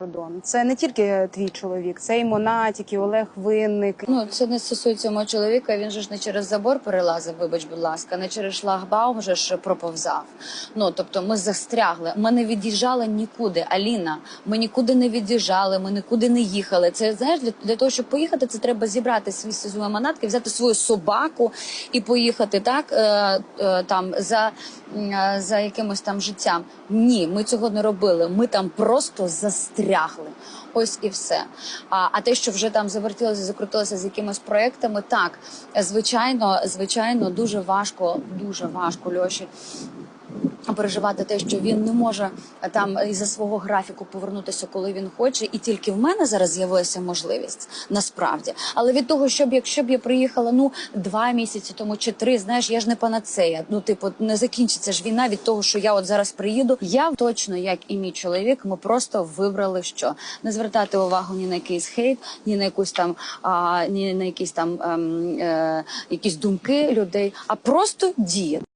кордон. Це не тільки твій чоловік, це і Монатік, і Олег Винник. Ну, це не стосується мого чоловіка. Він же ж не через забор перелазив, вибач, будь ласка, не через шлагбаум же ж проповзав. Ну тобто, ми застрягли. Ми не від'їжджали нікуди. Аліна, ми нікуди не від'їжджали, ми нікуди не їхали. Це знаєш, для, для того, щоб поїхати, це треба зібрати свій сезон манатки, взяти свою собаку і поїхати так е, е, там за, за якимось там життям. Ні, ми цього не робили. Ми там просто застрягли. Ось і все. А, а те, що вже там завертілося, закрутилося з якимись проектами, так звичайно, звичайно, дуже важко, дуже важко Льоші. Переживати те, що він не може е, там із за свого графіку повернутися, коли він хоче, і тільки в мене зараз з'явилася можливість насправді. Але від того, щоб якщо б я приїхала ну два місяці тому чи три, знаєш, я ж не панацея. Ну, типу, не закінчиться ж війна від того, що я от зараз приїду. Я точно, як і мій чоловік, ми просто вибрали що не звертати увагу ні на якийсь хейт, ні на якусь там а, ні на якісь там ем, е, якісь думки людей, а просто діяти.